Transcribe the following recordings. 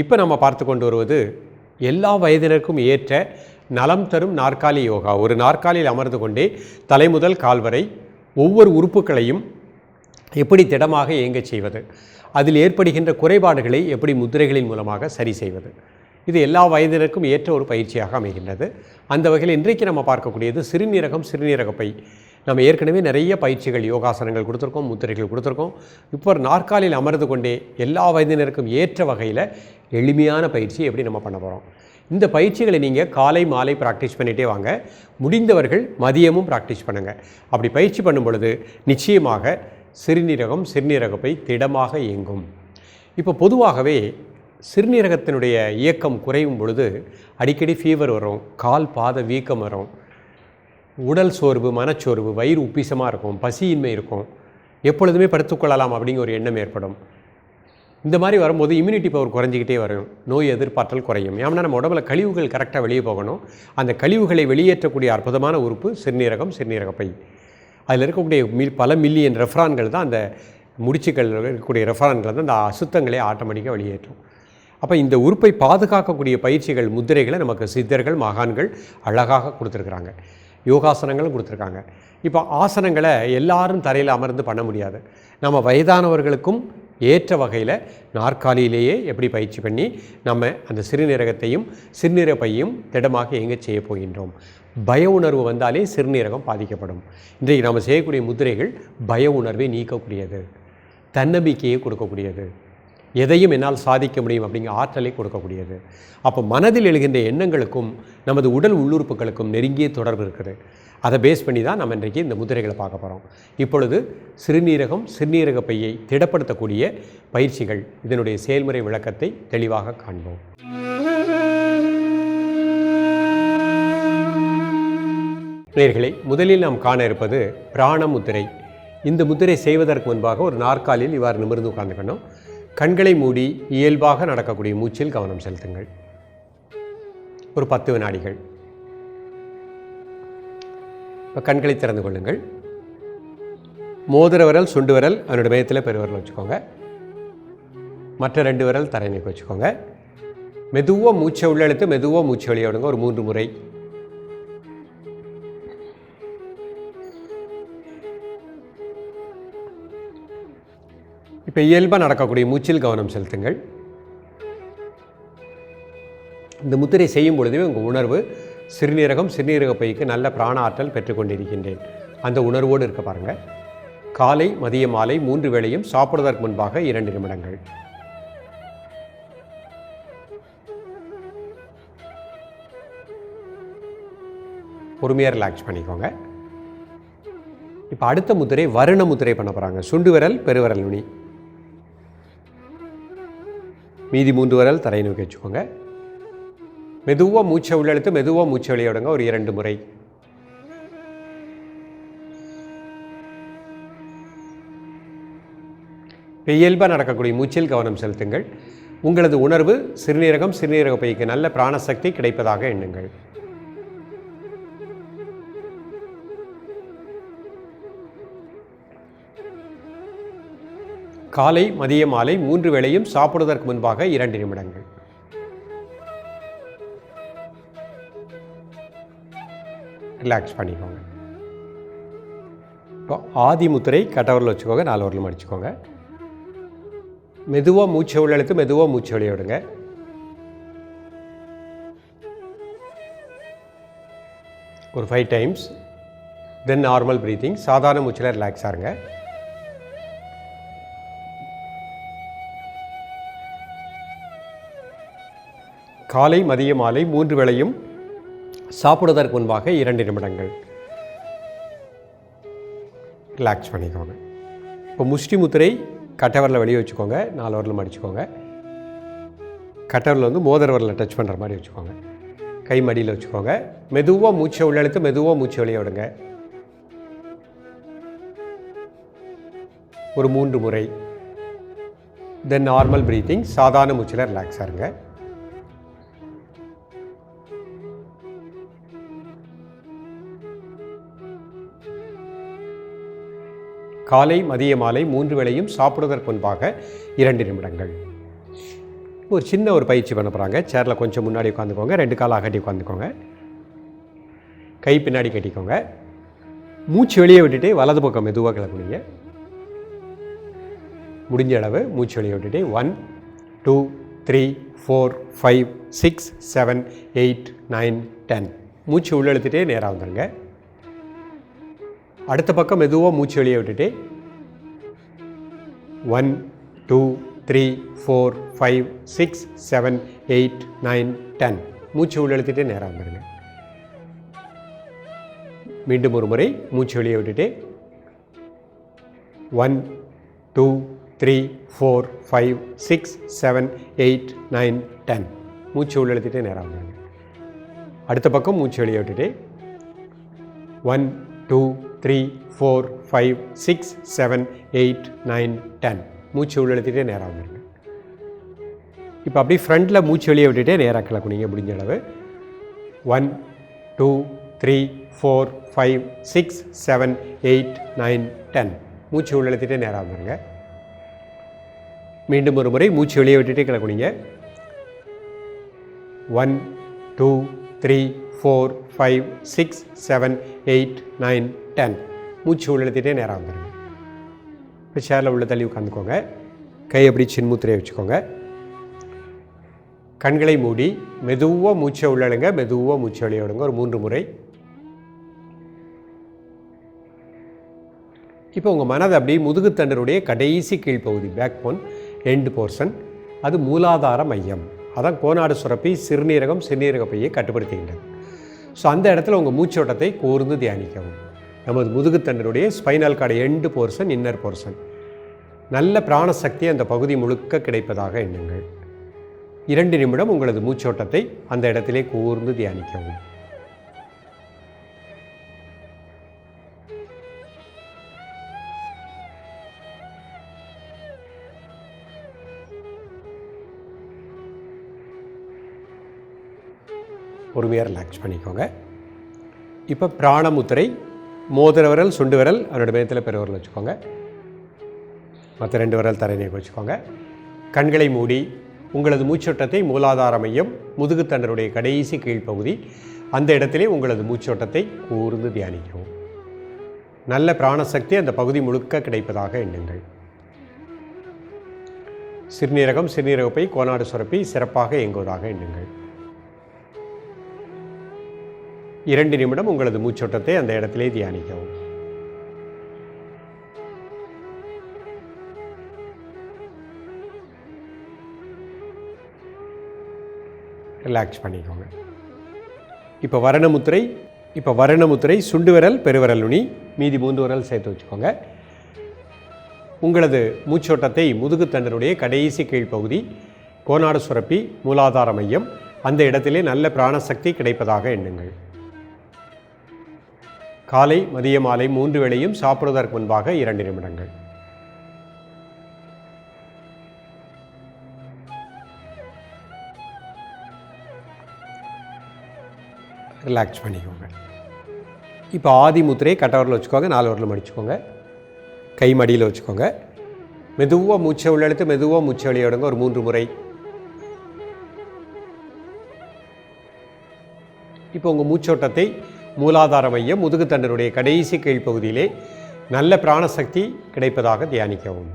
இப்போ நம்ம பார்த்து கொண்டு வருவது எல்லா வயதினருக்கும் ஏற்ற நலம் தரும் நாற்காலி யோகா. ஒரு நாற்காலியில் அமர்ந்து கொண்டே தலைமுதல் கால்வரை ஒவ்வொரு உறுப்புகளையும் எப்படி திடமாக இயங்கச் செய்வது அதில் ஏற்படுகின்ற குறைபாடுகளை எப்படி முத்திரைகளின் மூலமாக சரி செய்வது இது எல்லா வயதினருக்கும் ஏற்ற ஒரு பயிற்சியாக அமைகின்றது. அந்த வகையில் இன்றைக்கு நம்ம பார்க்கக்கூடியது சிறுநீரகம் சிறுநீரகப்பை. நம்ம ஏற்கனவே நிறைய பயிற்சிகள் யோகாசனங்கள் கொடுத்துருக்கோம் முத்திரைகள் கொடுத்துருக்கோம். இப்போ நாற்காலியில் அமர்ந்து கொண்டே எல்லா வயதினருக்கும் ஏற்ற வகையில் எளிமையான பயிற்சி எப்படி நம்ம பண்ண போகிறோம் இந்த பயிற்சிகளை நீங்கள் காலை மாலை ப்ராக்டிஸ் பண்ணிகிட்டே வாங்க. முடிந்தவர்கள் மதியமும் ப்ராக்டிஸ் பண்ணுங்கள் அப்படி பயிற்சி பண்ணும் பொழுது நிச்சயமாக சிறுநீரகம் சிறுநீரகப்பை திடமாக இயங்கும். இப்போ பொதுவாகவே சிறுநீரகத்தினுடைய இயக்கம் குறையும் பொழுது அடிக்கடி ஃபீவர் வரும் கால் பாத வீக்கம் வரும். உடல் சோர்வு மனச்சோர்வு வயிறு உப்பிசமாக இருக்கும் பசியின்மை இருக்கும். எப்பொழுதுமே படுத்துக்கொள்ளலாம் அப்படிங்கிற ஒரு எண்ணம் ஏற்படும். இந்த மாதிரி வரும்போது இம்யூனிட்டி பவர் குறைஞ்சிக்கிட்டே வரும். நோய் எதிர்பார்த்தல் குறையும். ஏன்னா நம்ம உடம்புல கழிவுகள் கரெக்டாக வெளியே போகணும். அந்த கழிவுகளை வெளியேற்றக்கூடிய அற்புதமான உறுப்பு சிறுநீரகம் சிறுநீரகப்பை அதில் இருக்கக்கூடிய மில் பல மில்லியன் ரெஃப்ரான்கள் தான் அந்த முடிச்சுக்கள் இருக்கக்கூடிய ரெஃப்ரான்கள் தான் அந்த அசுத்தங்களை ஆட்டோமேட்டிக்காக வெளியேற்றும். அப்போ இந்த உறுப்பை பாதுகாக்கக்கூடிய பயிற்சிகள் முத்திரைகளை நமக்கு சித்தர்கள் மகான்கள் அழகாக கொடுத்துருக்குறாங்க. யோகாசனங்களும் கொடுத்துருக்காங்க. இப்போ ஆசனங்களை எல்லாரும் தரையில் அமர்ந்து பண்ண முடியாது. நம்ம வயதானவர்களுக்கும் ஏற்ற வகையில் நாற்காலியிலேயே எப்படி பயிற்சி பண்ணி நம்ம அந்த சிறுநீரகத்தையும் சிறுநீரப்பையும் திடமாக இயங்க செய்ய போகின்றோம். பய உணர்வு வந்தாலே சிறுநீரகம் பாதிக்கப்படும். இன்றைக்கு நம்ம செய்யக்கூடிய முதிரைகள் பய உணர்வை நீக்கக்கூடியது. தன்னம்பிக்கையை கொடுக்கக்கூடியது. எதையும் என்னால் சாதிக்க முடியும் அப்படிங்கிற ஆற்றலை கொடுக்கக்கூடியது. அப்போ மனதில் எழுகின்ற எண்ணங்களுக்கும் நமது உடல் உள்ளுறுப்புகளுக்கும் நெருங்கிய தொடர்பு இருக்குது. அதை பேஸ் பண்ணி தான் நம்ம இன்றைக்கு இந்த முதிரைகளை பார்க்க போகிறோம் இப்பொழுது சிறுநீரகம் சிறுநீரக பையை திடப்படுத்தக்கூடிய பயிற்சிகள் இதனுடைய செயல்முறை விளக்கத்தை தெளிவாக காண்போம். நேர்களை முதலில் நாம் காண இருப்பது பிராண முத்திரை இந்த முத்திரை செய்வதற்கு முன்பாக ஒரு நாற்காலில் இவ்வாறு நிமிர்ந்து உட்கார்ந்துக்கணும். கண்களை மூடி இயல்பாக நடக்கக்கூடிய மூச்சில் கவனம் செலுத்துங்கள். ஒரு பத்து வினாடிகள். இப்போ கண்களை திறந்து கொள்ளுங்கள். மோதிர விரல் சுண்டு விரல் அதனோட மையத்தில் பெருவிரல் வச்சுக்கோங்க. மற்ற ரெண்டு விரல் தரைநீக்கு வச்சுக்கோங்க. மெதுவாக மூச்சை உள்ளெழுத்து மெதுவாக மூச்சு வெளியே விடுங்க. ஒரு மூன்று முறை இப்போ இயல்பாக நடக்கக்கூடிய மூச்சில் கவனம் செலுத்துங்கள். இந்த முத்திரை செய்யும் பொழுதுமே உங்கள் உணர்வு சிறுநீரகம் சிறுநீரக பைக்கு நல்ல பிராண ஆற்றல் பெற்றுக்கொண்டிருக்கின்றேன் அந்த உணர்வோடு இருக்க பாருங்கள் காலை மதிய மாலை மூன்று வேளையும் சாப்பிடுவதற்கு முன்பாக இரண்டு நிமிடங்கள். பொறுமையாக ரிலாக்ஸ் பண்ணிக்கோங்க. இப்போ அடுத்த முத்திரை வருண முத்திரை பண்ண போகிறாங்க சுண்டு விரல் பெருவிரல் நுனி. மீதி மூன்று விரல் தரை நோக்கி வச்சுக்கோங்க. மெதுவாக மூச்சை உள்ளெழுத்து மெதுவாக மூச்சை வெளியே விடுங்க. ஒரு இரண்டு முறை. இயல்பாக நடக்கக்கூடிய மூச்சில் கவனம் செலுத்துங்கள். உங்களது உணர்வு சிறுநீரகம் சிறுநீரக பைக்கு நல்ல பிராணசக்தி கிடைப்பதாக எண்ணுங்கள். காலை மதிய மாலை மூன்று வேளையும் சாப்பிடுவதற்கு முன்பாக இரண்டு நிமிடங்கள். ரிலாக்ஸ் பண்ணிக்கோங்க. இப்போ ஆதி முத்திரை கட்டவரில் வச்சுக்கோங்க நாலு வரலும் அடிச்சுக்கோங்க. மெதுவாக மூச்சு உள்ளெழுத்து மெதுவாக மூச்சை வெளியே விடுங்க. ஒரு five times then normal breathing சாதாரண மூச்சில் ரிலாக்ஸ் ஆகுங்க காலை மதிய மாலை மூன்று வேளையும் சாப்பிடுவதற்கு முன்பாக இரண்டு நிமிடங்கள். ரிலாக்ஸ் பண்ணிக்கோங்க. இப்போ முஷ்டி முத்திரை கட்டவரில் வெளியே வச்சுக்கோங்க. நாலு வரலும் அடிச்சுக்கோங்க. கட்டவரில் வந்து மோதிர டச் பண்ணுற மாதிரி வச்சுக்கோங்க. கை மடியில் வச்சுக்கோங்க. மெதுவாக மூச்சை உள்ளெழுத்து மெதுவாக மூச்சை வெளியே விடுங்க. ஒரு மூன்று முறை. தென் நார்மல் ப்ரீத்திங் சாதாரண மூச்சில் ரிலாக்ஸாக இருங்க. காலை மதிய மாலை மூன்று வேளையும் சாப்பிடுவதற்கு முன்பாக இரண்டு நிமிடங்கள். ஒரு சின்ன ஒரு பயிற்சி பண்ண போகிறாங்க சேரில் கொஞ்சம் முன்னாடி உட்காந்துக்கோங்க. ரெண்டு கால் அகட்டி உட்காந்துக்கோங்க. கை பின்னாடி கட்டிக்கோங்க. மூச்சு வெளியே விட்டுட்டு வலது பக்கம் மெதுவாக கிளம்புனீங்க. முடிஞ்ச அளவு மூச்சு வெளியே விட்டுட்டு one two three four five six seven eight nine ten மூச்சு உள்ளெழுத்துட்டே நேராக வந்துடுங்க அடுத்த பக்கம் மெதுவாக மூச்சு வெளியே விட்டுட்டு one two three four five six seven eight nine ten மூச்சு உள்ளெழுத்துட்டு நேராக வந்துடுங்க மீண்டும் ஒரு முறை மூச்சு வெளியே விட்டுட்டு one two three four five six seven eight nine ten மூச்சு உள்ளெழுத்துட்டு நேராக வந்துடுங்க அடுத்த பக்கம் மூச்சு வெளியே விட்டுட்டு one two three four five six seven eight nine ten. மூச்சு உள்ளெழுத்திட்டே நேராக வந்துருங்க. இப்போ அப்படியே ஃப்ரண்ட்டில் மூச்சு வெளியே விட்டுட்டே நேராக கிளக்குனீங்க முடிஞ்ச அளவு. One two three four five six seven eight nine ten. மூச்சு உள்ளெழுத்திட்டே நேராக வந்துருங்க. மீண்டும் ஒரு முறை மூச்சு வெளியே விட்டுட்டே கிளக்குனீங்க one two three four five six seven eight nine ten மூச்சு உள்ளத்திட்டே நேராக வந்துடுங்க இப்போ சேரில் உள்ள தள்ளி உட்காந்துக்கோங்க கை அப்படி சின்முத்திரையை வச்சுக்கோங்க. கண்களை மூடி மெதுவாக மூச்சை உள்ளழுங்க மெதுவாக மூச்சை வெளியே விடுங்க. ஒரு மூன்று முறை. இப்போ உங்கள் மனதை அப்படி முதுகுத்தண்டருடைய கடைசி கீழ்ப்பகுதி பேக் போன் எண்டு போர்ஷன் அது மூலாதார மையம். அதான் கோனாடு சுரப்பி சிறுநீரகம் சிறுநீரகப்பையை கட்டுப்படுத்துகின்றது. ஸோ அந்த இடத்துல உங்கள் மூச்சோட்டத்தை கூர்ந்து தியானிக்கவும். நமது முதுகுத்தண்டனுடைய spinal cord end portion inner portion நல்ல பிராணசக்தி அந்த பகுதி முழுக்க கிடைப்பதாக எண்ணுங்கள். இரண்டு நிமிடம் உங்களது மூச்சோட்டத்தை அந்த இடத்திலே கூர்ந்து தியானிக்கவும். பொறுமையாக ரிலாக்ஸ் பண்ணிக்கோங்க. இப்போ பிராணமுத்திரை மோதிர விரல் சுண்டு விரல் அவரோட மேத்தில் பெருவரல் வச்சுக்கோங்க. மற்ற ரெண்டு விரல் தரைநீர் வச்சுக்கோங்க. கண்களை மூடி உங்களது மூச்சோட்டத்தை மூலாதார மையம் முதுகுத்தண்டருடைய கடைசி கீழ்ப்பகுதி அந்த இடத்திலே உங்களது மூச்சோட்டத்தை கூர்ந்து தியானிக்கவும். நல்ல பிராணசக்தி அந்த பகுதி முழுக்க கிடைப்பதாக எண்ணுங்கள். சிறுநீரகம் சிறுநீரகப்பை கோனாடு சுரப்பி சிறப்பாக இயங்குவதாக எண்ணுங்கள். இரண்டு நிமிடம் உங்களது மூச்சோட்டத்தை அந்த இடத்திலே தியானிக்கவும். ரிலாக்ஸ் பண்ணிக்கோங்க. இப்போ வரணமுத்திரை இப்போ வரணமுத்திரை சுண்டு விரல் பெருவிரல் நுனி மீதி மூன்று விரல் சேர்த்து வச்சுக்கோங்க. உங்களது மூச்சோட்டத்தை முதுகுத்தண்டனுடைய கடைசி கீழ்ப்பகுதி கோனாடு சுரப்பி மூலாதார மையம் அந்த இடத்திலே நல்ல பிராணசக்தி கிடைப்பதாக எண்ணுங்கள். காலை மதிய மாலை மூன்று வேளையும் சாப்பிடுவதற்கு முன்பாக இரண்டு நிமிடங்கள். ரிலாக்ஸ் பண்ணிக்கோங்க. இப்போ ஆதி முத்திரையை கட்டவரில் வச்சுக்கோங்க நாலு வரல மடிச்சுக்கோங்க கை மடியில் வச்சுக்கோங்க. மெதுவாக மூச்சை உள்ளெடுத்து மெதுவாக மூச்சை வெளியிடுங்க ஒரு மூன்று முறை. இப்போ உங்கள் மூச்சோட்டத்தை மூலாதார மையம் முதுகுத்தண்டனுடைய கடைசி கீழ்ப்பகுதியிலே நல்ல பிராணசக்தி கிடைப்பதாக தியானிக்கவும்.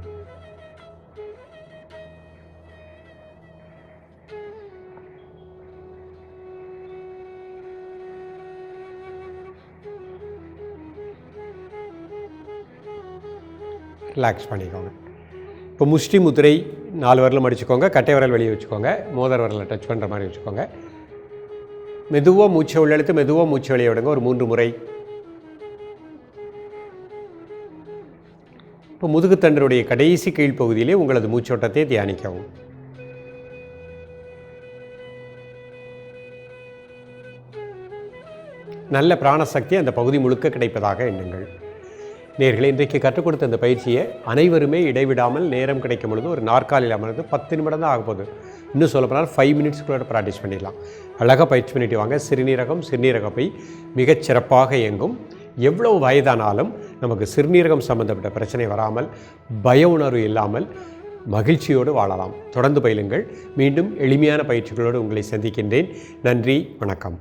ரிலாக்ஸ் பண்ணிக்கோங்க. இப்போ முஷ்டி முதிரை நாலு விரலும் அடிச்சுக்கோங்க கட்டை விரல் வெளியே வச்சுக்கோங்க மோதர் விரலை டச் பண்ணுற மாதிரி வச்சுக்கோங்க. மெதுவாக மூச்சை உள்ளெழுத்து மெதுவாக மூச்சை வெளியே விடுங்க. ஒரு மூன்று முறை. இப்போ முதுகுத்தண்டருடைய கடைசி கீழ்ப்பகுதியிலே உங்களது மூச்சோட்டத்தை தியானிக்கவும். நல்ல பிராணசக்தி அந்த பகுதி முழுக்க கிடைப்பதாக எண்ணுங்கள். நேர்களை இன்றைக்கு கற்றுக் கொடுத்த இந்த பயிற்சியை அனைவருமே இடைவிடாமல் நேரம் கிடைக்கும் பொழுது ஒரு நாற்காலியில் அமர்ந்து பத்து நிமிடம் தான் ஆக போகுது. இன்னும் சொல்ல போனால் ஃபைவ் மினிட்ஸ்க்குள்ளே ப்ராக்டிஸ் பண்ணிடலாம். அழகாக பயிற்சி பண்ணிட்டு வாங்க. சிறுநீரகம் சிறுநீரக பை மிகச் சிறப்பாக இயங்கும். எவ்வளவு வயதானாலும் நமக்கு சிறுநீரகம் சம்பந்தப்பட்ட பிரச்சனை வராமல் பய உணர்வு இல்லாமல் மகிழ்ச்சியோடு வாழலாம். தொடர்ந்து பயிலுங்கள். மீண்டும் எளிமையான பயிற்சிகளோடு உங்களை சந்திக்கின்றேன். நன்றி வணக்கம்.